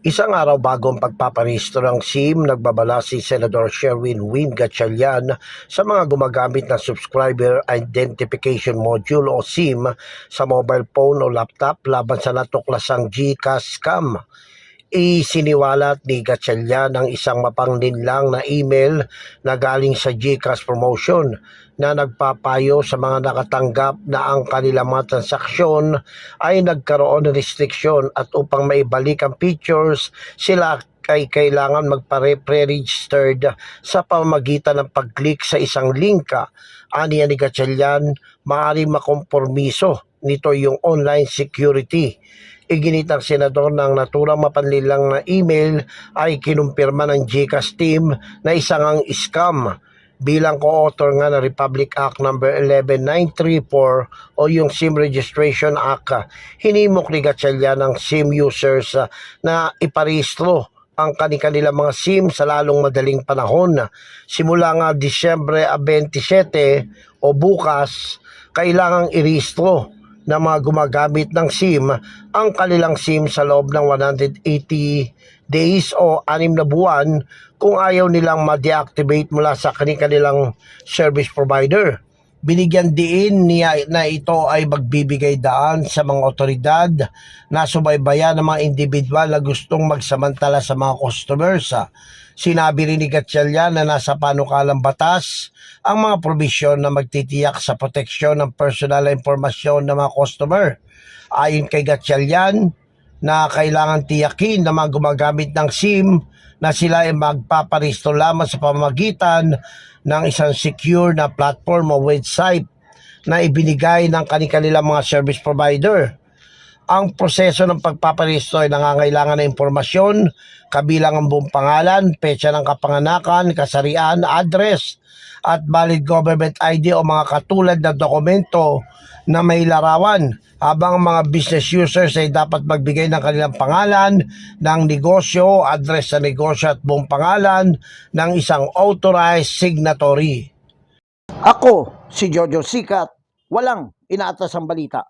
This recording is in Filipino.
Isang araw bago ang pagpaparehistro ng SIM, nagbabala si Senador Sherwin Win Gatchalian sa mga gumagamit ng Subscriber Identification Module o SIM sa mobile phone o laptop laban sa natuklasang GCash scam. Isiniwalat ni Gatchalian ang isang mapanglinlang na email na galing sa GCash promotion na nagpapayo sa mga nakatanggap na ang kanilang mga transaksyon ay nagkaroon ng restriction at upang maibalik ang features, sila ay kailangan magpare-pre-registered sa pamamagitan ng pag-click sa isang link. Aniya ni Gatchalian, maaari makompormiso nito yung online security. Iginitang senador ng naturang mapanlilang na email ay kinumpirma ng GCash team na isang ang scam bilang co-author nga ng Republic Act number 11934 o yung SIM Registration Act, hinimok ni Gatchalian ng SIM users ah, na iparehistro ang kanilang mga SIM sa lalong madaling panahon. Simula nga Disyembre 27 o bukas, kailangang irehistro ng mga gumagamit ng SIM ang kanilang SIM sa loob ng 180 days o anim na buwan kung ayaw nilang ma-deactivate mula sa kanilang service provider. Binigyan din niya na ito ay magbibigay daan sa mga otoridad na subaybayan ng mga individual na gustong magsamantala sa mga customers. Sinabi rin ni Gatchalian na nasa panukalang batas ang mga probisyon na magtitiyak sa proteksyon ng personal na impormasyon ng mga customer. Ayon kay Gatchalian, na kailangan tiyakin na mga gumagamit ng SIM na sila ay magpaparisto lamang sa pamamagitan ng isang secure na platform o website na ibinigay ng kanilang mga service provider. Ang proseso ng pagpaparisto ay nangangailangan ng impormasyon, kabilang ang buong pangalan, petsa ng kapanganakan, kasarian, address, at valid government ID o mga katulad na dokumento na may larawan habang ang mga business users ay dapat magbigay ng kanilang pangalan ng negosyo, address sa negosyo at buong pangalan ng isang authorized signatory. Ako, si Jojo Sikat, walang inaatas ang balita.